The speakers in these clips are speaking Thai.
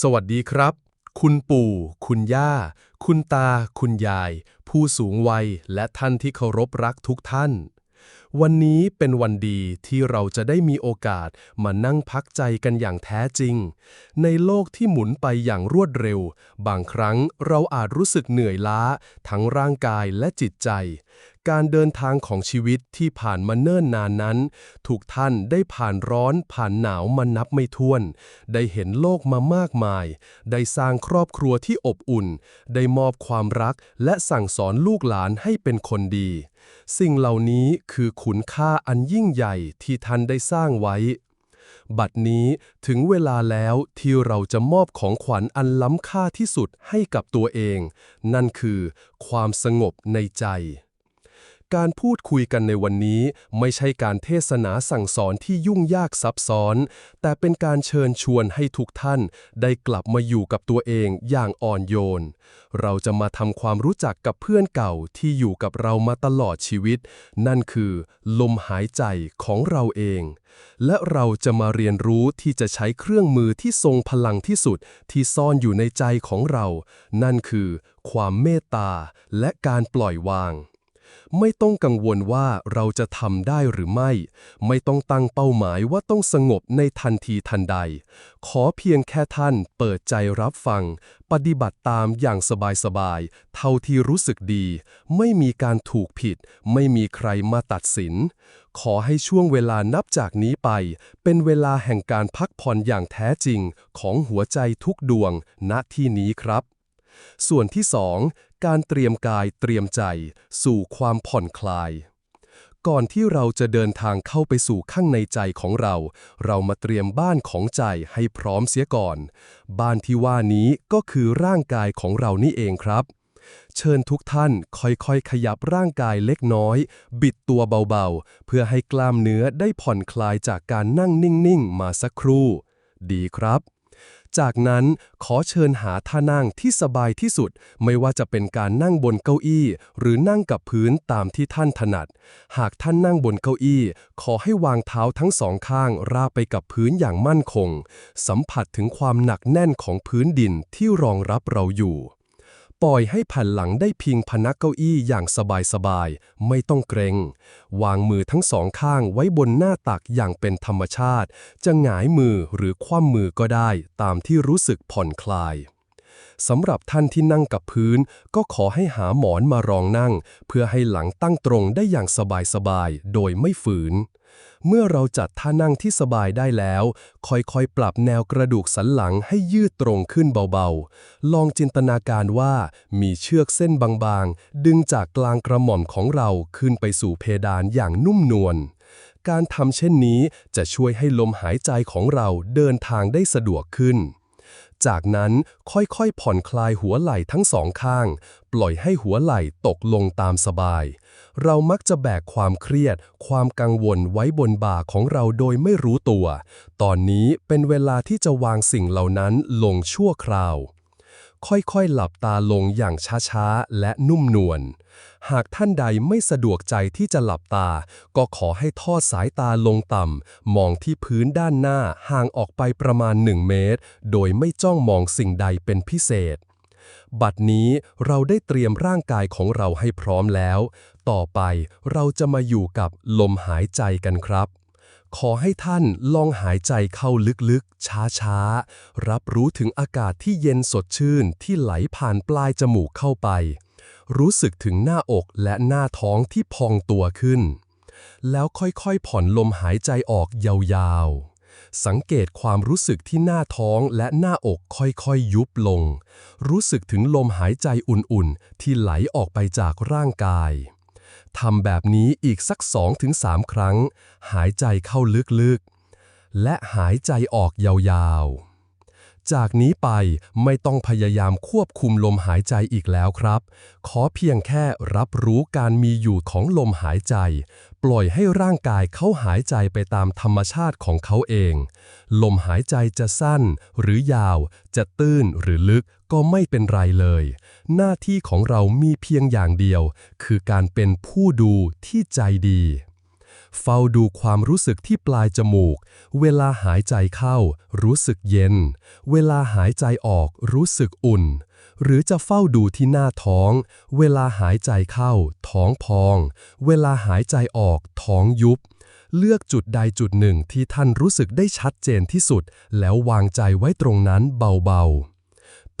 สวัสดีครับ คุณปู่ คุณย่า คุณตา คุณยาย ผู้สูงวัย และท่านที่เคารพรักทุกท่าน วันนี้เป็นวันดีที่เราจะได้มีโอกาสมานั่งพักใจกันอย่างแท้จริง ในโลกที่หมุนไปอย่างรวดเร็ว บางครั้งเราอาจรู้สึกเหนื่อยล้า ทั้งร่างกายและจิตใจ การเดินทางของชีวิตที่ผ่านมาเนิ่นนานนั้น ถูกท่านได้ผ่านร้อนผ่านหนาวมานับไม่ถ้วน ได้เห็นโลกมามากมาย ได้สร้างครอบครัวที่อบอุ่น ได้มอบความรักและสั่งสอนลูกหลานให้เป็นคนดี สิ่งเหล่านี้คือคุณค่าอันยิ่งใหญ่ที่ท่านได้สร้างไว้ บัดนี้ถึงเวลาแล้วที่เราจะมอบของขวัญอันล้ำค่าที่สุดให้กับตัวเอง นั่นคือความสงบในใจ การพูดคุยกันในวันนี้ไม่ใช่การเทศนาสั่งสอนที่ยุ่งยากซับซ้อน แต่เป็นการเชิญชวนให้ทุกท่านได้กลับมาอยู่กับตัวเองอย่างอ่อนโยน เราจะมาทำความรู้จักกับเพื่อนเก่าที่อยู่กับเรามาตลอดชีวิต นั่นคือ ลมหายใจของเราเอง และเราจะมาเรียนรู้ที่จะใช้เครื่องมือที่ทรงพลังที่สุดที่ซ่อนอยู่ในใจของเรา นั่นคือ ความเมตตาและการปล่อยวาง ไม่ต้องกังวลว่าเราจะทำได้หรือไม่ ไม่ต้องตั้งเป้าหมายว่าต้องสงบในทันทีทันใด ขอเพียงแค่ท่านเปิดใจรับฟัง ปฏิบัติตามอย่างสบายๆ เท่าที่รู้สึกดี ไม่มีการถูกผิด ไม่มีใครมาตัดสิน ขอให้ช่วงเวลานับจากนี้ไป เป็นเวลาแห่งการพักผ่อนอย่างแท้จริงของหัวใจทุกดวงณที่นี้ครับ ส่วนที่สองการเตรียมกายเตรียมใจ สู่ความผ่อนคลาย ก่อนที่เราจะเดินทางเข้าไปสู่ข้างในใจของเรา เรามาเตรียมบ้านของใจให้พร้อมเสียก่อน บ้านที่ว่านี้ก็คือร่างกายของเรานี่เองครับเชิญทุกท่านค่อยๆ ขยับร่างกายเล็กน้อย บิดตัวเบาๆ เพื่อให้กล้ามเนื้อได้ผ่อนคลายจากการนั่งนิ่ง ๆ มาสักครู่ ดีครับ จากนั้นขอเชิญหาท่านั่งที่สบายที่สุด ไม่ว่าจะเป็นการนั่งบนเก้าอี้ หรือนั่งกับพื้นตามที่ท่านถนัด หากท่านนั่งบนเก้าอี้ ขอให้วางเท้าทั้งสองข้างราบไปกับพื้นอย่างมั่นคง สัมผัสถึงความหนักแน่นของพื้นดินที่รองรับเราอยู่ ปล่อยให้แผ่นหลังได้พิงพนักเก้าอี้อย่างสบายๆ ไม่ต้องเกรง วางมือทั้งสองข้างไว้บนหน้าตักอย่างเป็นธรรมชาติ จะหงายมือหรือคว่ำมือก็ได้ตามที่รู้สึกผ่อนคลายสำหรับท่านที่นั่งกับพื้น ก็ขอให้หาหมอนมารองนั่ง เพื่อให้หลังตั้งตรงได้อย่างสบายๆ โดยไม่ฝืน เมื่อเราจัดท่านั่งที่สบายได้แล้ว ค่อยๆ ปรับแนวกระดูกสันหลังให้ยืดตรงขึ้นเบาๆ ลองจินตนาการว่ามีเชือกเส้นบางๆ ดึงจากกลางกระหม่อมของเราขึ้นไปสู่เพดานอย่างนุ่มนวลการทำเช่นนี้จะช่วยให้ลมหายใจของเราเดินทางได้สะดวกขึ้น จากนั้นค่อยๆ ผ่อนคลายหัวไหล่ทั้งสองข้าง ปล่อยให้หัวไหล่ตกลงตามสบาย เรามักจะแบกความเครียด ความกังวลไว้บนบ่าของเราโดยไม่รู้ตัว ตอนนี้เป็นเวลาที่จะวางสิ่งเหล่านั้นลงชั่วคราว ค่อยๆ หลับตาลงอย่างช้าๆ และนุ่มนวล หากท่านใดไม่สะดวกใจที่จะหลับตา ก็ขอให้ทอดสายตาลงต่ำ มองที่พื้นด้านหน้าห่างออกไปประมาณ 1 เมตร โดยไม่จ้องมองสิ่งใดเป็นพิเศษบัดนี้เราได้เตรียมร่างกายของเราให้พร้อมแล้ว ต่อไปเราจะมาอยู่กับลมหายใจกันครับ ขอให้ท่านลองหายใจเข้าลึกๆ ช้าๆ รับรู้ถึงอากาศที่เย็นสดชื่นที่ไหลผ่านปลายจมูกเข้าไป รู้สึกถึงหน้าอกและหน้าท้องที่พองตัวขึ้น แล้วค่อยๆ ผ่อนลมหายใจออกยาวๆสังเกตความรู้สึกที่หน้าท้องและหน้าอกค่อยๆยุบลง รู้สึกถึงลมหายใจอุ่นๆ ที่ไหลออกไปจากร่างกาย ทำแบบนี้อีกสัก 2-3 ครั้ง หายใจเข้าลึกๆ และหายใจออกยาวๆ จากนี้ไปไม่ต้องพยายามควบคุมลมหายใจอีกแล้วครับ ขอเพียงแค่รับรู้การมีอยู่ของลมหายใจ ปล่อยให้ร่างกายเขาหายใจไปตามธรรมชาติของเขาเอง ลมหายใจจะสั้นหรือยาว จะตื้นหรือลึก ก็ไม่เป็นไรเลย หน้าที่ของเรามีเพียงอย่างเดียว คือการเป็นผู้ดูที่ใจดี เฝ้าดูความรู้สึกที่ปลายจมูก เวลาหายใจเข้า รู้สึกเย็น เวลาหายใจออกรู้สึกอุ่น หรือจะเฝ้าดูที่หน้าท้อง เวลาหายใจเข้า ท้องพอง เวลาหายใจออกท้องยุบเลือกจุดใดจุดหนึ่งที่ท่านรู้สึกได้ชัดเจนที่สุด แล้ววางใจไว้ตรงนั้นเบาๆ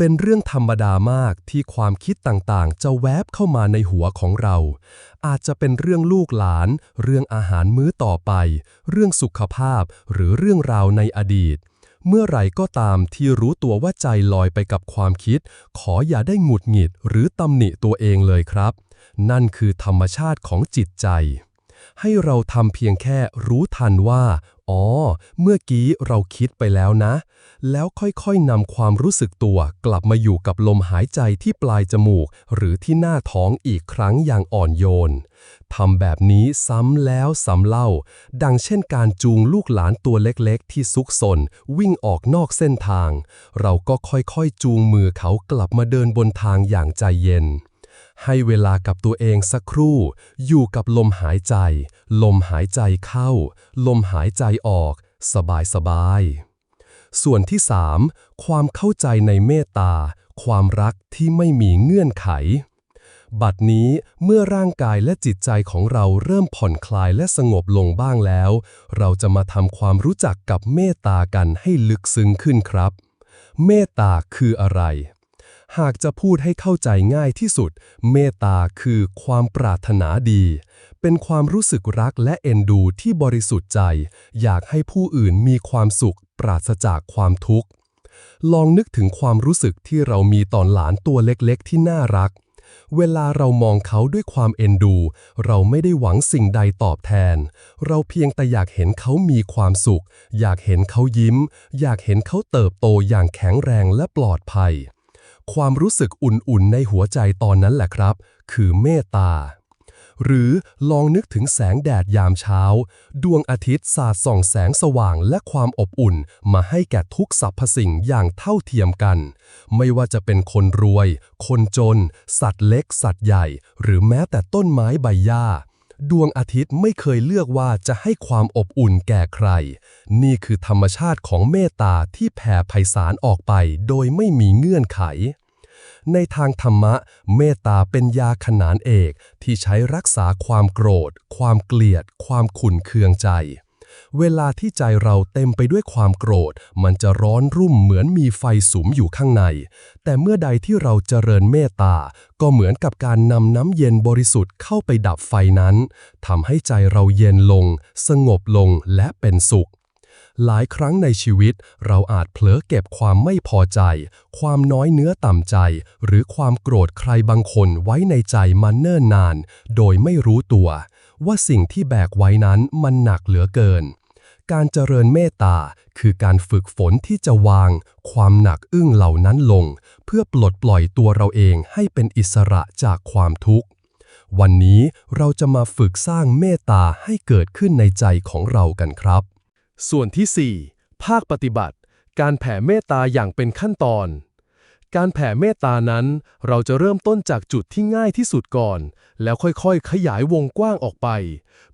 เป็นเรื่องธรรมดามากที่ความคิดต่างๆ จะแวบเข้ามาในหัวของเรา อาจจะเป็นเรื่องลูกหลาน เรื่องอาหารมื้อต่อไป เรื่องสุขภาพ หรือเรื่องราวในอดีต เมื่อไหร่ก็ตามที่รู้ตัวว่าใจลอยไปกับความคิด ขออย่าได้หงุดหงิดหรือตำหนิตัวเองเลยครับ นั่นคือธรรมชาติของจิตใจ ให้เราทำเพียงแค่รู้ทันว่า อ๋อ เมื่อกี้เราคิดไปแล้วนะ แล้วค่อยๆนำความรู้สึกตัวกลับมาอยู่กับลมหายใจที่ปลายจมูก หรือที่หน้าท้องอีกครั้งอย่างอ่อนโยนทำแบบนี้ซ้ำแล้วซ้ำเล่า ดังเช่นการจูงลูกหลานตัวเล็กๆ ที่ซุกซนวิ่งออกนอกเส้นทาง เราก็ค่อยๆจูงมือเขากลับมาเดินบนทางอย่างใจเย็น ให้เวลากับตัวเองสักครู่ อยู่กับลมหายใจ ลมหายใจเข้า ลมหายใจออก สบายสบายๆส่วนที่ 3 ความเข้าใจในเมตตา ความรักที่ไม่มีเงื่อนไข บัดนี้เมื่อร่างกายและจิตใจของเราเริ่มผ่อนคลายและสงบลงบ้างแล้ว เราจะมาทำความรู้จักกับเมตตากันให้ลึกซึ้งขึ้นครับ เมตตาคืออะไร หากจะพูดให้เข้าใจง่ายที่สุด เมตตาคือความปรารถนาดี เป็นความรู้สึกรักและเอ็นดูที่บริสุทธิ์ใจ อยากให้ผู้อื่นมีความสุข ปราศจากความทุกข์ ลองนึกถึงความรู้สึกที่เรามีตอนหลานตัวเล็กๆ ที่น่ารัก เวลาเรามองเขาด้วยความเอ็นดู เราไม่ได้หวังสิ่งใดตอบแทน เราเพียงแต่อยากเห็นเขามีความสุข อยากเห็นเขายิ้ม อยากเห็นเขาเติบโตอย่างแข็งแรงและปลอดภัย ความรู้สึกอุ่นๆในหัวใจตอนนั้นแหละครับ คือเมตตา หรือลองนึกถึงแสงแดดยามเช้า ดวงอาทิตย์สาดส่องแสงสว่างและความอบอุ่น มาให้แก่ทุกสรรพสิ่งอย่างเท่าเทียมกัน ไม่ว่าจะเป็นคนรวย คนจน สัตว์เล็ก สัตว์ใหญ่ หรือแม้แต่ต้นไม้ใบหญ้า ดวงอาทิตย์ไม่เคยเลือกว่าจะให้ความอบอุ่นแก่ใคร นี่คือธรรมชาติของเมตตาที่แผ่ไพศาลออกไปโดยไม่มีเงื่อนไข ในทางธรรมะ เมตตาเป็นยาขนานเอกที่ใช้รักษาความโกรธ ความเกลียด ความขุ่นเคืองใจ เวลาที่ใจเราเต็มไปด้วยความโกรธ มันจะร้อนรุ่มเหมือนมีไฟสุมอยู่ข้างใน แต่เมื่อใดที่เราเจริญเมตตา ก็เหมือนกับการนำน้ำเย็นบริสุทธิ์เข้าไปดับไฟนั้นทำให้ใจเราเย็นลง สงบลงและเป็นสุขหลายครั้งในชีวิตเราอาจเผลอเก็บความไม่พอใจ ความน้อยเนื้อต่ำใจ หรือความโกรธใครบางคนไว้ในใจมาเนิ่นนาน โดยไม่รู้ตัว ว่าสิ่งที่แบกไว้นั้นมันหนักเหลือเกิน การเจริญเมตตาคือการฝึกฝนที่จะวาง ความหนักอึ้งเหล่านั้นลง เพื่อปลดปล่อยตัวเราเองให้เป็นอิสระจากความทุกข์ วันนี้เราจะมาฝึกสร้างเมตตาให้เกิดขึ้นในใจของเรากันครับ ส่วนที่ 4 ภาคปฏิบัติ การแผ่เมตตาอย่างเป็นขั้นตอน การแผ่เมตตานั้น เราจะเริ่มต้นจากจุดที่ง่ายที่สุดก่อน แล้วค่อยๆ ขยายวงกว้างออกไป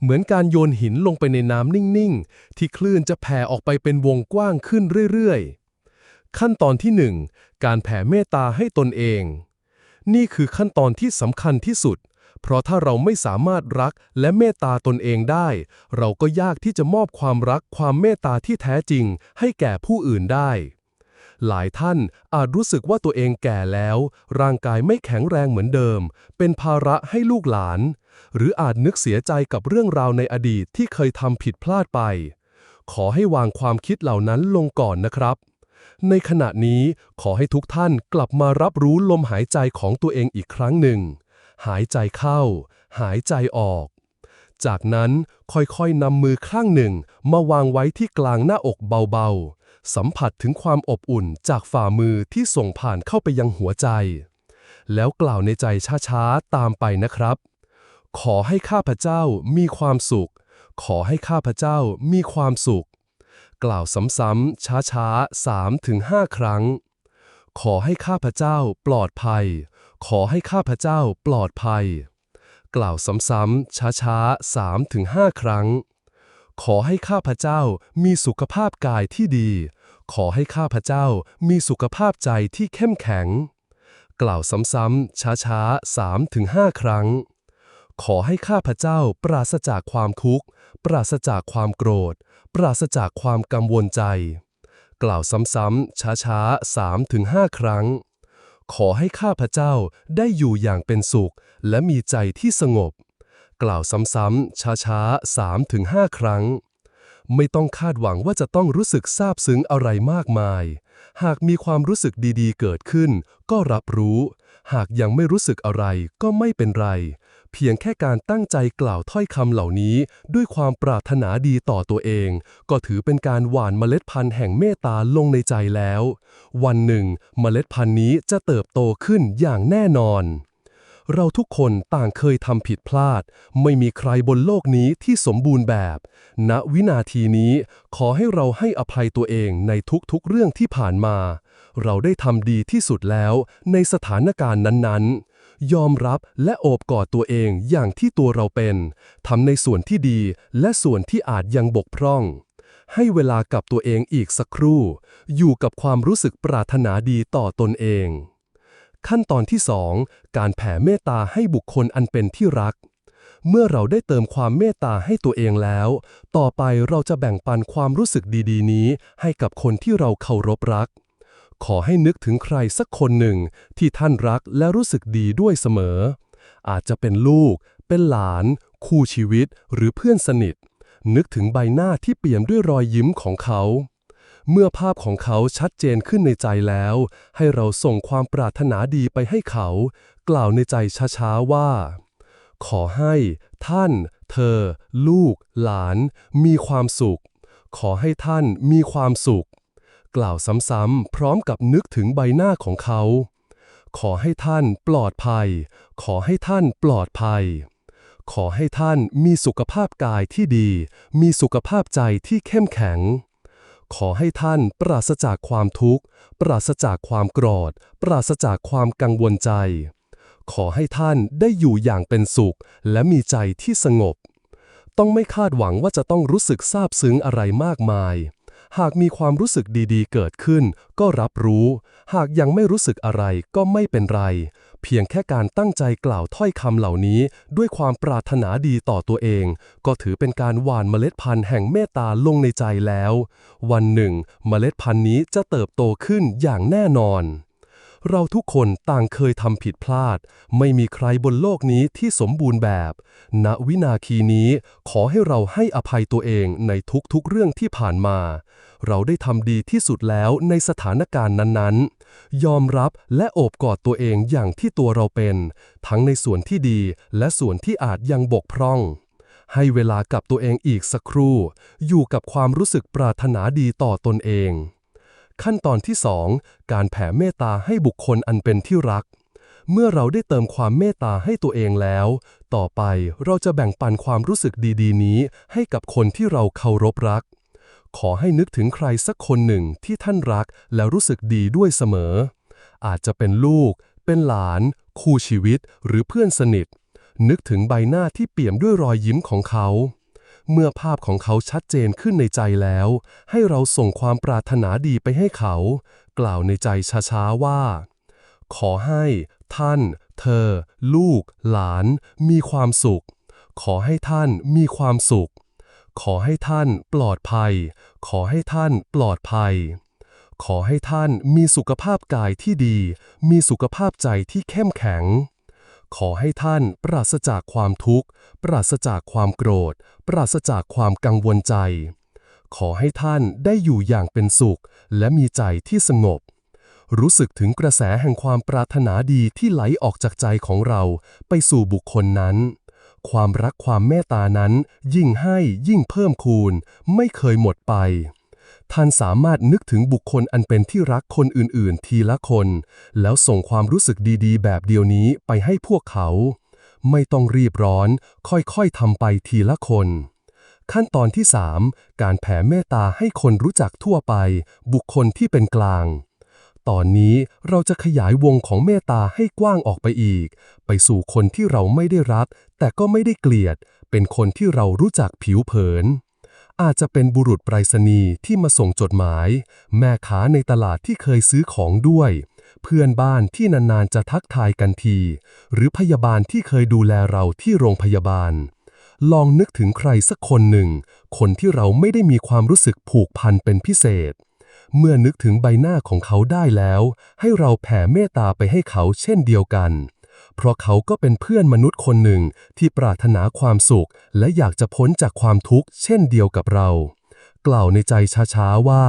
เหมือนการโยนหินลงไปในน้ำนิ่งๆ ที่คลื่นจะแผ่ออกไปเป็นวงกว้างขึ้นเรื่อยๆ ขั้นตอนที่ 1 การแผ่เมตตาให้ตนเอง นี่คือขั้นตอนที่สำคัญที่สุด เพราะถ้าเราไม่สามารถรักและเมตตาตนเองได้ เราก็ยากที่จะมอบความรักความเมตตาที่แท้จริงให้แก่ผู้อื่นได้ หลายท่านอาจรู้สึกว่าตัวเองแก่แล้ว ร่างกายไม่แข็งแรงเหมือนเดิม เป็นภาระให้ลูกหลาน หรืออาจนึกเสียใจกับเรื่องราวในอดีตที่เคยทำผิดพลาดไป ขอให้วางความคิดเหล่านั้นลงก่อนนะครับ ในขณะนี้ขอให้ทุกท่านกลับมารับรู้ลมหายใจของตัวเองอีกครั้งหนึ่ง หายใจเข้า หายใจออกจากนั้นค่อยๆนำมือข้างหนึ่งมาวางไว้ที่กลางหน้าอกเบาๆ สัมผัสถึงความอบอุ่นจากฝ่ามือที่ส่งผ่านเข้าไปยังหัวใจ แล้วกล่าวในใจช้าๆ ตามไปนะครับ ขอให้ข้าพเจ้ามีความสุข ขอให้ข้าพเจ้ามีความสุข กล่าวซ้ำๆช้าๆ3-5ถึงครั้ง ขอให้ข้าพเจ้าปลอดภัย ขอให้ข้าพเจ้าปลอดภัย กล่าวซ้ำๆช้าๆ3-5ถึงครั้ง ขอให้ข้าพเจ้ามีสุขภาพกายที่ดี ขอให้ข้าพเจ้ามีสุขภาพใจที่เข้มแข็ง กล่าวซ้ำๆช้าๆสามถึงห้าครั้ง ขอให้ข้าพเจ้าปราศจากความทุกข์ ปราศจากความโกรธ ปราศจากความกังวลใจ กล่าวซ้ำๆช้าๆสามถึงห้าครั้ง ขอให้ข้าพเจ้าได้อยู่อย่างเป็นสุข และมีใจที่สงบ กล่าวซ้ำๆช้าๆสามถึงห้าครั้ง ไม่ต้องคาดหวังว่าจะต้องรู้สึกซาบซึ้งอะไรมากมาย หากมีความรู้สึกดีๆ เกิดขึ้น ก็รับรู้ หากยังไม่รู้สึกอะไรก็ไม่เป็นไร เพียงแค่การตั้งใจกล่าวถ้อยคำเหล่านี้ ด้วยความปรารถนาดีต่อตัวเอง ก็ถือเป็นการหว่านเมล็ดพันธุ์แห่งเมตตาลงในใจแล้ว วันหนึ่ง เมล็ดพันธุ์นี้จะเติบโตขึ้นอย่างแน่นอน เราทุกคนต่างเคยทำผิดพลาด ไม่มีใครบนโลกนี้ที่สมบูรณ์แบบ ณวินาทีนี้ขอให้เราให้อภัยตัวเองในทุกๆเรื่องที่ผ่านมา เราได้ทำดีที่สุดแล้วในสถานการณ์นั้นๆยอมรับและโอบกอดตัวเองอย่างที่ตัวเราเป็น ทำในส่วนที่ดีและส่วนที่อาจยังบกพร่อง ให้เวลากับตัวเองอีกสักครู่ อยู่กับความรู้สึกปรารถนาดีต่อตนเอง ขั้นตอนที่ 2 การแผ่เมตตาให้บุคคลอันเป็นที่รัก เมื่อเราได้เติมความเมตตาให้ตัวเองแล้ว ต่อไปเราจะแบ่งปันความรู้สึกดีๆ นี้ ให้กับคนที่เราเคารพรัก ขอให้นึกถึงใครสักคนหนึ่งที่ท่านรักและรู้สึกดีด้วยเสมอ อาจจะเป็นลูก เป็นหลาน คู่ชีวิต หรือเพื่อนสนิท นึกถึงใบหน้าที่เปี่ยมด้วยรอยยิ้มของเขา เมื่อภาพของเขาชัดเจนขึ้นในใจแล้ว ให้เราส่งความปรารถนาดีไปให้เขา กล่าวในใจช้าๆว่า ขอให้ท่าน เธอ ลูก หลาน มีความสุข ขอให้ท่านมีความสุข กล่าวซ้ำๆพร้อมกับนึกถึงใบหน้าของเขา ขอให้ท่านปลอดภัย ขอให้ท่านปลอดภัยขอให้ท่านมีสุขภาพกายที่ดี มีสุขภาพใจที่เข้มแข็ง ขอให้ท่านปราศจากความทุกข์ ปราศจากความโกรธ ปราศจากความกังวลใจ ขอให้ท่านได้อยู่อย่างเป็นสุข และมีใจที่สงบ ต้องไม่คาดหวังว่าจะต้องรู้สึกซาบซึ้งอะไรมากมาย หากมีความรู้สึกดีๆ เกิดขึ้น ก็รับรู้ หากยังไม่รู้สึกอะไรก็ไม่เป็นไร เพียงแค่การตั้งใจกล่าวถ้อยคำเหล่านี้ ด้วยความปรารถนาดีต่อตัวเอง ก็ถือเป็นการหว่านเมล็ดพันธุ์แห่งเมตตาลงในใจแล้ว วันหนึ่ง เมล็ดพันธุ์นี้จะเติบโตขึ้นอย่างแน่นอน เราทุกคนต่างเคยทำผิดพลาด ไม่มีใครบนโลกนี้ที่สมบูรณ์แบบ ณ วินาทีนี้ขอให้เราให้อภัยตัวเองในทุกๆเรื่องที่ผ่านมา เราได้ทำดีที่สุดแล้วในสถานการณ์นั้นๆ ยอมรับและโอบกอดตัวเองอย่างที่ตัวเราเป็น ทั้งในส่วนที่ดีและส่วนที่อาจยังบกพร่องให้เวลากับตัวเองอีกสักครู่ อยู่กับความรู้สึกปรารถนาดีต่อตนเอง ขั้นตอนที่ 2 การแผ่เมตตาให้บุคคลอันเป็นที่รัก เมื่อเราได้เติมความเมตตาให้ตัวเองแล้ว ต่อไปเราจะแบ่งปันความรู้สึกดีๆ นี้ให้กับคนที่เราเคารพรัก ขอให้นึกถึงใครสักคนหนึ่งที่ท่านรักและรู้สึกดีด้วยเสมอ อาจจะเป็นลูก เป็นหลาน คู่ชีวิต หรือเพื่อนสนิท นึกถึงใบหน้าที่เปี่ยมด้วยรอยยิ้มของเขา เมื่อภาพของเขาชัดเจนขึ้นในใจแล้ว ให้เราส่งความปรารถนาดีไปให้เขา กล่าวในใจช้าๆว่า ขอให้ ท่าน เธอ ลูก หลาน มีความสุข ขอให้ท่านมีความสุข ขอให้ท่านปลอดภัย ขอให้ท่านปลอดภัย ขอให้ท่านมีสุขภาพกายที่ดี มีสุขภาพใจที่เข้มแข็ง ขอให้ท่านปราศจากความทุกข์ ปราศจากความโกรธ ปราศจากความกังวลใจ ขอให้ท่านได้อยู่อย่างเป็นสุข และมีใจที่สงบ รู้สึกถึงกระแสแห่งความปรารถนาดีที่ไหลออกจากใจของเราไปสู่บุคคลนั้น ความรักความเมตตานั้น ยิ่งให้ยิ่งเพิ่มคูณ ไม่เคยหมดไป ท่านสามารถนึกถึงบุคคลอันเป็นที่รักคนอื่นๆ ทีละคน แล้วส่งความรู้สึกดีๆ แบบเดียวนี้ไปให้พวกเขา ไม่ต้องรีบร้อน ค่อยๆทำไปทีละคน ขั้นตอนที่ 3 การแผ่เมตตาให้คนรู้จักทั่วไป บุคคลที่เป็นกลางตอนนี้เราจะขยายวงของเมตตาให้กว้างออกไปอีก ไปสู่คนที่เราไม่ได้รัก แต่ก็ไม่ได้เกลียด เป็นคนที่เรารู้จักผิวเผิน อาจจะเป็นบุรุษไปรษณีย์ที่มาส่งจดหมาย แม่ค้าในตลาดที่เคยซื้อของด้วย เพื่อนบ้านที่นานๆจะทักทายกันที หรือพยาบาลที่เคยดูแลเราที่โรงพยาบาล ลองนึกถึงใครสักคนหนึ่ง คนที่เราไม่ได้มีความรู้สึกผูกพันเป็นพิเศษ เมื่อนึกถึงใบหน้าของเขาได้แล้ว ให้เราแผ่เมตตาไปให้เขาเช่นเดียวกัน เพราะเขาก็เป็นเพื่อนมนุษย์คนหนึ่งที่ปรารถนาความสุข และอยากจะพ้นจากความทุกข์เช่นเดียวกับเรา กล่าวในใจช้าๆว่า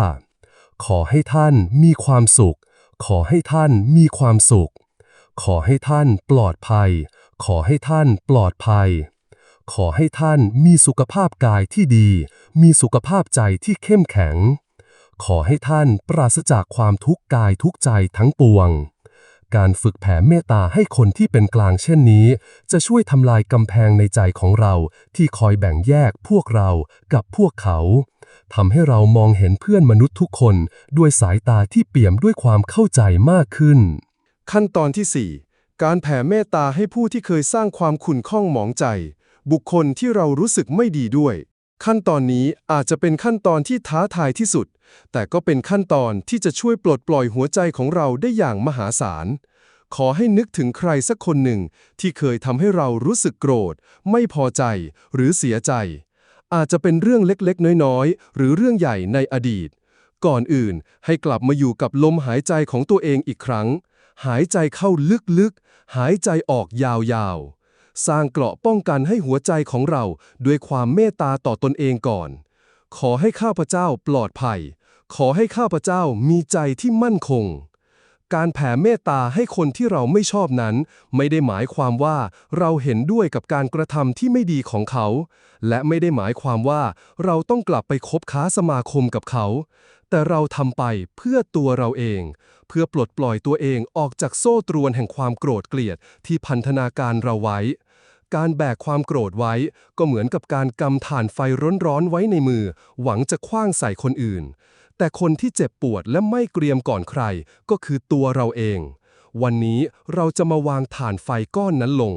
ขอให้ท่านมีความสุข ขอให้ท่านมีความสุข ขอให้ท่านปลอดภัย ขอให้ท่านปลอดภัย ขอให้ท่านมีสุขภาพกายที่ดี มีสุขภาพใจที่เข้มแข็ง ขอให้ท่านปราศจากความทุกข์กายทุกใจทั้งปวง การฝึกแผ่เมตตาให้คนที่เป็นกลางเช่นนี้ จะช่วยทำลายกำแพงในใจของเราที่คอยแบ่งแยกพวกเรากับพวกเขาทำให้เรามองเห็นเพื่อนมนุษย์ทุกคนด้วยสายตาที่เปี่ยมด้วยความเข้าใจมากขึ้น ขั้นตอนที่ 4 การแผ่เมตตาให้ผู้ที่เคยสร้างความขุ่นข้องหมองใจ บุคคลที่เรารู้สึกไม่ดีด้วย ขั้นตอนนี้อาจจะเป็นขั้นตอนที่ท้าทายที่สุด แต่ก็เป็นขั้นตอนที่จะช่วยปลดปล่อยหัวใจของเราได้อย่างมหาศาล ขอให้นึกถึงใครสักคนหนึ่งที่เคยทำให้เรารู้สึกโกรธ ไม่พอใจ หรือเสียใจ อาจจะเป็นเรื่องเล็กๆ น้อยๆ หรือเรื่องใหญ่ในอดีต ก่อนอื่นให้กลับมาอยู่กับลมหายใจของตัวเองอีกครั้ง หายใจเข้าลึกๆ หายใจออกยาวๆ สร้างเกราะป้องกันให้หัวใจของเราด้วยความเมตตาต่อตนเองก่อน ขอให้ข้าพเจ้าปลอดภัย ขอให้ข้าพเจ้ามีใจที่มั่นคง การแผ่เมตตาให้คนที่เราไม่ชอบนั้น ไม่ได้หมายความว่าเราเห็นด้วยกับการกระทำที่ไม่ดีของเขา และไม่ได้หมายความว่าเราต้องกลับไปคบค้าสมาคมกับเขา แต่เราทำไปเพื่อตัวเราเองเพื่อปลดปล่อยตัวเองออกจากโซ่ตรวนแห่งความโกรธเกลียดที่พันธนาการเราไว้ การแบกความโกรธไว้ ก็เหมือนกับการกำถ่านไฟร้อนๆไว้ในมือ หวังจะคว้างใส่คนอื่น แต่คนที่เจ็บปวดและไม่เกรียมก่อนใคร ก็คือตัวเราเอง วันนี้เราจะมาวางถ่านไฟก้อนนั้นลง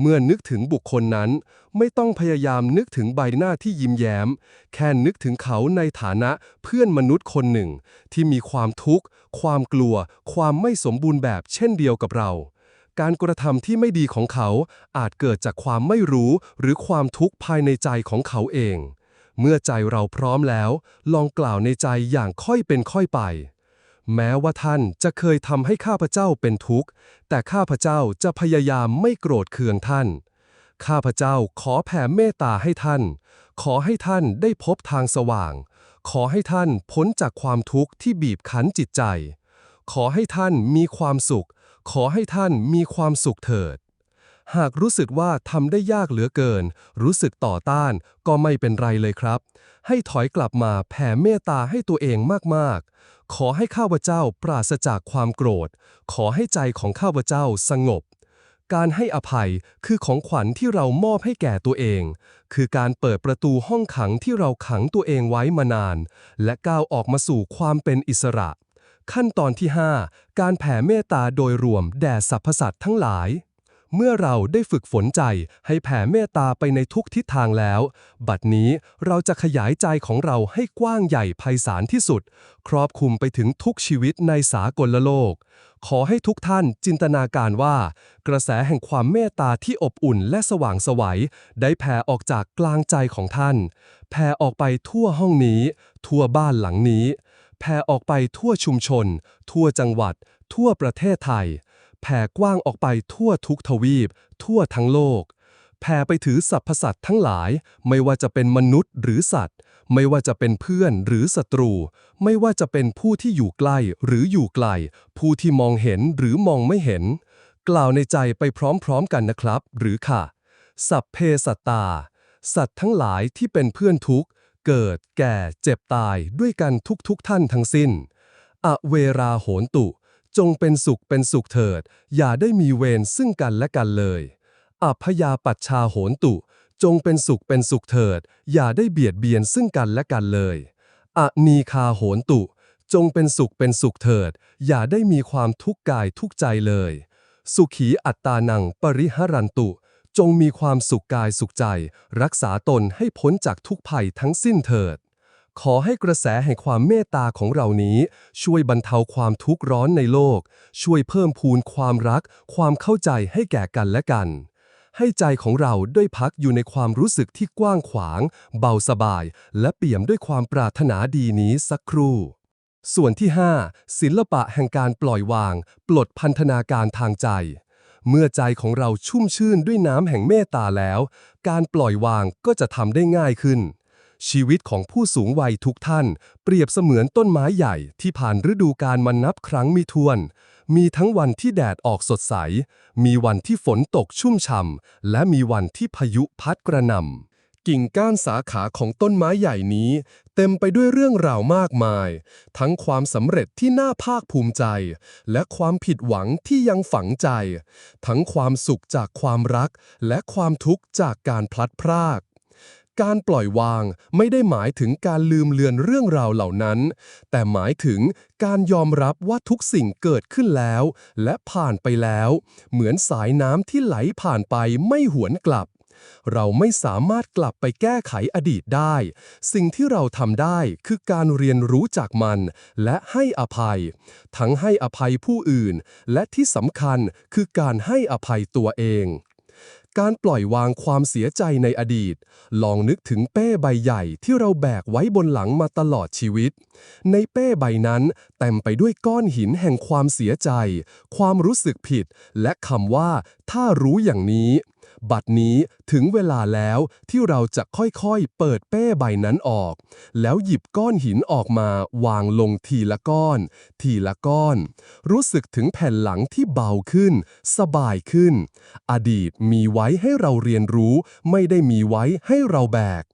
เมื่อนึกถึงบุคคลนั้น ไม่ต้องพยายามนึกถึงใบหน้าที่ยิ้มแย้ม แค่นึกถึงเขาในฐานะเพื่อนมนุษย์คนหนึ่ง ที่มีความทุกข์ ความกลัว ความไม่สมบูรณ์แบบเช่นเดียวกับเรา การกระทำที่ไม่ดีของเขา อาจเกิดจากความไม่รู้หรือความทุกข์ภายในใจของเขาเอง เมื่อใจเราพร้อมแล้ว ลองกล่าวในใจอย่างค่อยเป็นค่อยไป แม้ว่าท่านจะเคยทำให้ข้าพเจ้าเป็นทุกข์ แต่ข้าพเจ้าจะพยายามไม่โกรธเคืองท่าน ข้าพเจ้าขอแผ่เมตตาให้ท่าน ขอให้ท่านได้พบทางสว่าง ขอให้ท่านพ้นจากความทุกข์ที่บีบคั้นจิตใจ ขอให้ท่านมีความสุข ขอให้ท่านมีความสุขเถิด หากรู้สึกว่าทำได้ยากเหลือเกิน รู้สึกต่อต้านก็ไม่เป็นไรเลยครับ ให้ถอยกลับมาแผ่เมตตาให้ตัวเองมากๆ ขอให้ข้าพเจ้าปราศจากความโกรธ ขอให้ใจของข้าพเจ้าสงบการให้อภัยคือของขวัญที่เรามอบให้แก่ตัวเอง คือการเปิดประตูห้องขังที่เราขังตัวเองไว้มานาน และก้าวออกมาสู่ความเป็นอิสระ ขั้นตอนที่ 5 การแผ่เมตตาโดยรวมแด่สรรพสัตว์ทั้งหลาย เมื่อเราได้ฝึกฝนใจให้แผ่เมตตาไปในทุกทิศทางแล้ว บัดนี้เราจะขยายใจของเราให้กว้างใหญ่ไพศาลที่สุด ครอบคลุมไปถึงทุกชีวิตในสากลโลก ขอให้ทุกท่านจินตนาการว่า กระแสแห่งความเมตตาที่อบอุ่นและสว่างไสวัยได้แผ่ออกจากกลางใจของท่าน แผ่ออกไปทั่วห้องนี้ ทั่วบ้านหลังนี้ แผ่ออกไปทั่วชุมชน ทั่วจังหวัด ทั่วประเทศไทย แผ่กว้างออกไปทั่วทุกทวีป ทั่วทั้งโลก แผ่ไปถือสรรพสัตว์ทั้งหลาย ไม่ว่าจะเป็นมนุษย์หรือสัตว์ ไม่ว่าจะเป็นเพื่อนหรือศัตรู ไม่ว่าจะเป็นผู้ที่อยู่ใกล้หรืออยู่ไกล ผู้ที่มองเห็นหรือมองไม่เห็น กล่าวในใจไปพร้อมๆกันนะครับ หรือค่ะ สัพเพสัตตา สัตว์ทั้งหลายที่เป็นเพื่อนทุกข์ เกิด แก่ เจ็บตายด้วยกันทุกๆทท่านทั้งสิ้น อเวราโหนตุ จงเป็นสุขเป็นสุขเถิด อย่าได้มีเวรซึ่งกันและกันเลยอพยาปัชชาโหนตุ จงเป็นสุขเป็นสุขเถิด อย่าได้เบียดเบียนซึ่งกันและกันเลยอนีคาโหนตุ จงเป็นสุขเป็นสุขเถิด อย่าได้มีความทุกข์กายทุกใจเลย สุขีอัตตานังปริหรันตุ จงมีความสุขกายสุขใจ รักษาตนให้พ้นจากทุกภัยทั้งสิ้นเถิด ขอให้กระแสแห่งความเมตตาของเรานี้ ช่วยบรรเทาความทุกข์ร้อนในโลก ช่วยเพิ่มพูนความรัก ความเข้าใจให้แก่กันและกัน ให้ใจของเราได้พักอยู่ในความรู้สึกที่กว้างขวาง เบาสบาย และเปี่ยมด้วยความปรารถนาดีนี้สักครู่ส่วนที่ 5 ศิลปะแห่งการปล่อยวาง ปลดพันธนาการทางใจ เมื่อใจของเราชุ่มชื่นด้วยน้ำแห่งเมตตาแล้ว การปล่อยวางก็จะทำได้ง่ายขึ้น ชีวิตของผู้สูงวัยทุกท่าน เปรียบเสมือนต้นไม้ใหญ่ที่ผ่านฤดูกาลมานับครั้งมิทวน มีทั้งวันที่แดดออกสดใส มีวันที่ฝนตกชุ่มฉ่ำและมีวันที่พายุพัดกระหน่ำ กิ่งก้านสาขาของต้นไม้ใหญ่นี้ เต็มไปด้วยเรื่องราวมากมาย ทั้งความสำเร็จที่น่าภาคภูมิใจ และความผิดหวังที่ยังฝังใจ ทั้งความสุขจากความรัก และความทุกข์จากการพลัดพรากการปล่อยวางไม่ได้หมายถึงการลืมเลือนเรื่องราวเหล่านั้น แต่หมายถึงการยอมรับว่าทุกสิ่งเกิดขึ้นแล้ว และผ่านไปแล้ว เหมือนสายน้ำที่ไหลผ่านไปไม่หวนกลับ เราไม่สามารถกลับไปแก้ไขอดีตได้ สิ่งที่เราทำได้คือการเรียนรู้จากมัน และให้อภัย ทั้งให้อภัยผู้อื่น และที่สำคัญคือการให้อภัยตัวเองการปล่อยวางความเสียใจในอดีต ลองนึกถึงเป้ใบใหญ่ที่เราแบกไว้บนหลังมาตลอดชีวิต ในเป้ใบนั้นเต็มไปด้วยก้อนหินแห่งความเสียใจ ความรู้สึกผิด และคำว่า ถ้ารู้อย่างนี้ บัดนี้ถึงเวลาแล้วที่เราจะค่อยๆ เปิดเป้ใบนั้นออก แล้วหยิบก้อนหินออกมาวางลงทีละก้อน ทีละก้อน รู้สึกถึงแผ่นหลังที่เบาขึ้น สบายขึ้น อดีตมีไว้ให้เราเรียนรู้ ไม่ได้มีไว้ให้เราแบก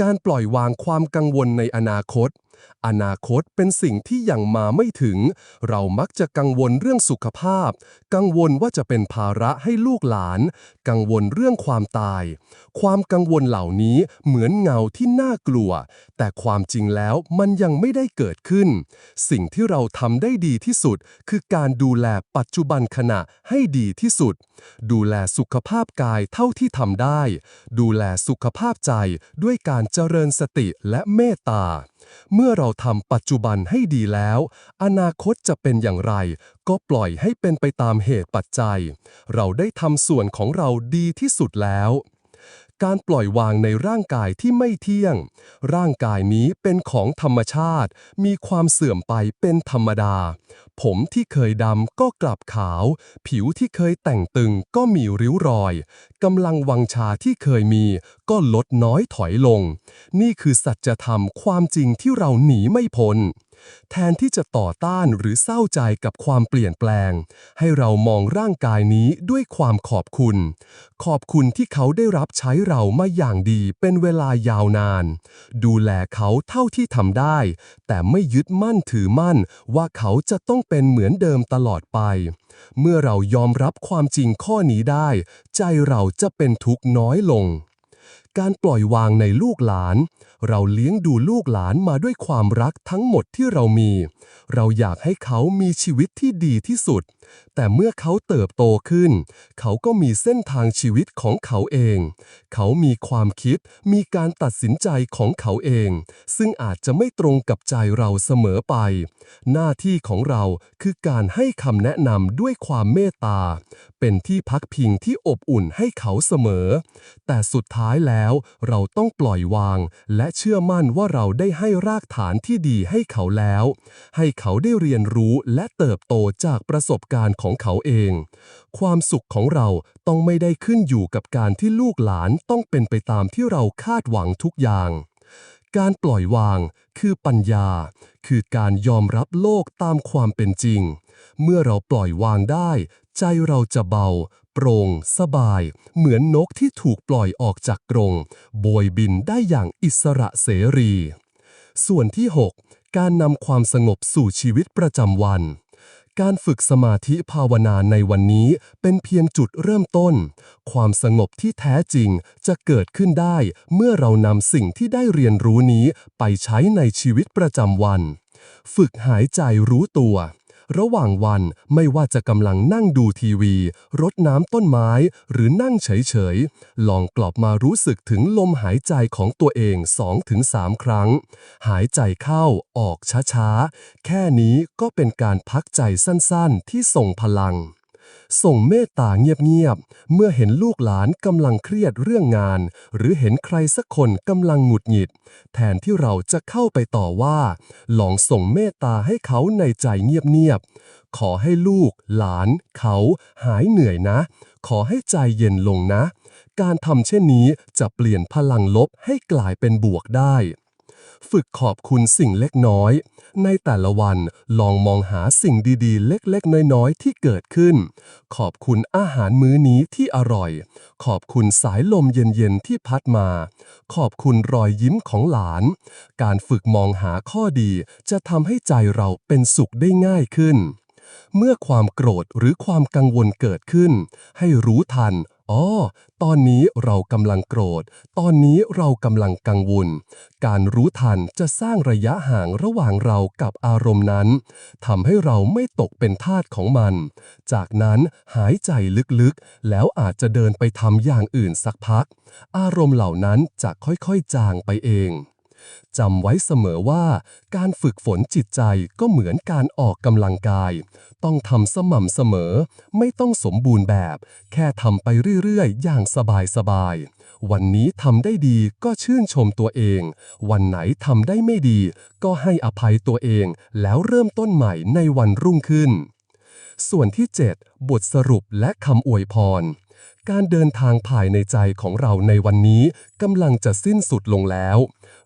การปล่อยวางความกังวลในอนาคต อนาคตเป็นสิ่งที่ยังมาไม่ถึง เรามักจะกังวลเรื่องสุขภาพ กังวลว่าจะเป็นภาระให้ลูกหลาน กังวลเรื่องความตาย ความกังวลเหล่านี้เหมือนเงาที่น่ากลัว แต่ความจริงแล้วมันยังไม่ได้เกิดขึ้น สิ่งที่เราทำได้ดีที่สุด คือการดูแลปัจจุบันขณะให้ดีที่สุด ดูแลสุขภาพกายเท่าที่ทำได้ ดูแลสุขภาพใจด้วยการเจริญสติและเมตตา เมื่อเราทำปัจจุบันให้ดีแล้ว อนาคตจะเป็นอย่างไร ก็ปล่อยให้เป็นไปตามเหตุปัจจัย เราได้ทำส่วนของเราดีที่สุดแล้วการปล่อยวางในร่างกายที่ไม่เที่ยง ร่างกายนี้เป็นของธรรมชาติ มีความเสื่อมไปเป็นธรรมดา ผมที่เคยดำก็กลับขาว ผิวที่เคยแต่งตึงก็มีริ้วรอย กำลังวังชาที่เคยมี ก็ลดน้อยถอยลง นี่คือสัจธรรมความจริงที่เราหนีไม่พ้น แทนที่จะต่อต้านหรือเศร้าใจกับความเปลี่ยนแปลง ให้เรามองร่างกายนี้ด้วยความขอบคุณ ขอบคุณที่เขาได้รับใช้เรามาอย่างดีเป็นเวลายาวนาน ดูแลเขาเท่าที่ทำได้ แต่ไม่ยึดมั่นถือมั่นว่าเขาจะต้องเป็นเหมือนเดิมตลอดไป เมื่อเรายอมรับความจริงข้อนี้ได้ ใจเราจะเป็นทุกข์น้อยลง การปล่อยวางในลูกหลาน เราเลี้ยงดูลูกหลานมาด้วยความรักทั้งหมดที่เรามี เราอยากให้เขามีชีวิตที่ดีที่สุด แต่เมื่อเขาเติบโตขึ้น เขาก็มีเส้นทางชีวิตของเขาเอง เขามีความคิด มีการตัดสินใจของเขาเอง ซึ่งอาจจะไม่ตรงกับใจเราเสมอไป หน้าที่ของเราคือการให้คำแนะนำด้วยความเมตตา เป็นที่พักพิงที่อบอุ่นให้เขาเสมอ แต่สุดท้ายแล้วเราต้องปล่อยวาง และเชื่อมั่นว่าเราได้ให้รากฐานที่ดีให้เขาแล้ว ให้เขาได้เรียนรู้และเติบโตจากประสบการณ์ของเขาเอง ความสุขของเราต้องไม่ได้ขึ้นอยู่กับการที่ลูกหลานต้องเป็นไปตามที่เราคาดหวังทุกอย่างการปล่อยวางคือปัญญา คือการยอมรับโลกตามความเป็นจริง เมื่อเราปล่อยวางได้ ใจเราจะเบา ปร่ง สบาย เหมือนนกที่ถูกปล่อยออกจากกรงโบยบินได้อย่างอิสระเสรี ส่วนที่ 6 การนำความสงบสู่ชีวิตประจำวัน การฝึกสมาธิภาวนาในวันนี้เป็นเพียงจุดเริ่มต้น ความสงบที่แท้จริงจะเกิดขึ้นได้ เมื่อเรานำสิ่งที่ได้เรียนรู้นี้ไปใช้ในชีวิตประจำวัน ฝึกหายใจรู้ตัว ระหว่างวันไม่ว่าจะกำลังนั่งดูทีวี รดน้ำต้นไม้ หรือนั่งเฉยๆ ลองกลับมารู้สึกถึงลมหายใจของตัวเอง 2-3 ครั้ง หายใจเข้าออกช้าๆ แค่นี้ก็เป็นการพักใจสั้นๆ ที่ส่งพลัง ส่งเมตตาเงียบๆ เมื่อเห็นลูกหลานกำลังเครียดเรื่องงาน หรือเห็นใครสักคนกำลังหงุดหงิด แทนที่เราจะเข้าไปต่อว่า ลองส่งเมตตาให้เขาในใจเงียบๆ ขอให้ลูก หลาน เขาหายเหนื่อยนะ ขอให้ใจเย็นลงนะ การทำเช่นนี้จะเปลี่ยนพลังลบให้กลายเป็นบวกได้ ฝึกขอบคุณสิ่งเล็กน้อย ในแต่ละวันลองมองหาสิ่งดีๆ เล็กๆ น้อยๆ ที่เกิดขึ้น ขอบคุณอาหารมื้อนี้ที่อร่อย ขอบคุณสายลมเย็นๆ ที่พัดมา ขอบคุณรอยยิ้มของหลาน การฝึกมองหาข้อดีจะทำให้ใจเราเป็นสุขได้ง่ายขึ้น เมื่อความโกรธหรือความกังวลเกิดขึ้น ให้รู้ทัน อ๋อ ตอนนี้เรากำลังโกรธ ตอนนี้เรากำลังกังวล การรู้ทันจะสร้างระยะห่างระหว่างเรากับอารมณ์นั้นทำให้เราไม่ตกเป็นทาสของมัน จากนั้นหายใจลึกๆ แล้วอาจจะเดินไปทำอย่างอื่นสักพัก อารมณ์เหล่านั้นจะค่อยๆ จางไปเอง จำไว้เสมอว่า การฝึกฝนจิตใจก็เหมือนการออกกำลังกาย ต้องทำสม่ำเสมอ ไม่ต้องสมบูรณ์แบบ แค่ทำไปเรื่อยๆ อย่างสบายๆ วันนี้ทำได้ดีก็ชื่นชมตัวเอง วันไหนทำได้ไม่ดี ก็ให้อภัยตัวเอง แล้วเริ่มต้นใหม่ในวันรุ่งขึ้น ส่วนที่ 7 บทสรุปและคำอวยพร การเดินทางภายในใจของเราในวันนี้กำลังจะสิ้นสุดลงแล้ว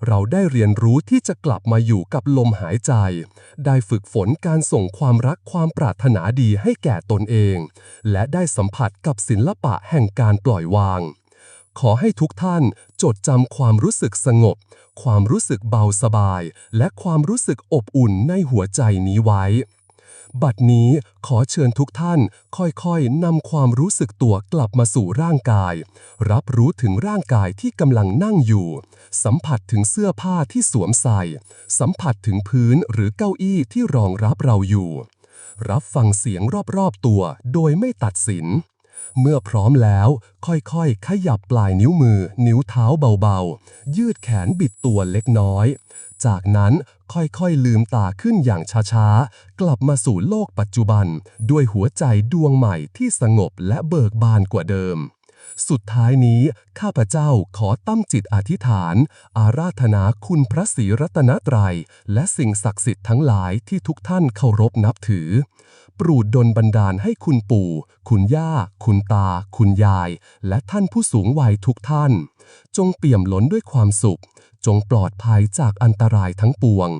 เราได้เรียนรู้ที่จะกลับมาอยู่กับลมหายใจ ได้ฝึกฝนการส่งความรักความปรารถนาดีให้แก่ตนเอง และได้สัมผัสกับศิลปะแห่งการปล่อยวาง ขอให้ทุกท่านจดจำความรู้สึกสงบ ความรู้สึกเบาสบาย และความรู้สึกอบอุ่นในหัวใจนี้ไว้ บัดนี้ขอเชิญทุกท่านค่อยๆนำความรู้สึกตัวกลับมาสู่ร่างกาย รับรู้ถึงร่างกายที่กำลังนั่งอยู่ สัมผัสถึงเสื้อผ้าที่สวมใส่ สัมผัสถึงพื้นหรือเก้าอี้ที่รองรับเราอยู่ รับฟังเสียงรอบๆตัวโดยไม่ตัดสิน เมื่อพร้อมแล้ว ค่อยๆ ขยับปลายนิ้วมือ นิ้วเท้าเบาๆ ยืดแขนบิดตัวเล็กน้อย จากนั้น ค่อยๆ ลืมตาขึ้นอย่างช้าๆ กลับมาสู่โลกปัจจุบัน ด้วยหัวใจดวงใหม่ที่สงบและเบิกบานกว่าเดิม สุดท้ายนี้ ข้าพเจ้าขอตั้งจิตอธิษฐาน อาราธนาคุณพระศรีรัตนตรัย และสิ่งศักดิ์สิทธิ์ทั้งหลายที่ทุกท่านเคารพนับถือ ปรดดลบันดาลให้คุณปู่ คุณย่า คุณตา คุณยาย และท่านผู้สูงวัยทุกท่าน จงเปี่ยมล้นด้วยความสุข จงปลอดภัยจากอันตรายทั้งปวง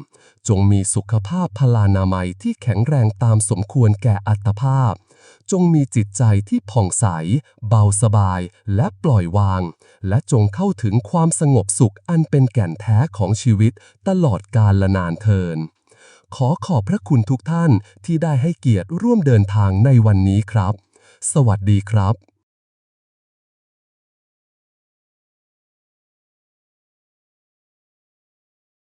จงมีสุขภาพพลานามัยที่แข็งแรงตามสมควรแก่อัตภาพ จงมีจิตใจที่ผ่องใส เบาสบาย และปล่อยวาง และจงเข้าถึงความสงบสุขอันเป็นแก่นแท้ของชีวิตตลอดกาลนานเทิน ขอขอบพระคุณทุกท่านที่ได้ให้เกียรติร่วมเดินทางในวันนี้ครับ สวัสดีครับ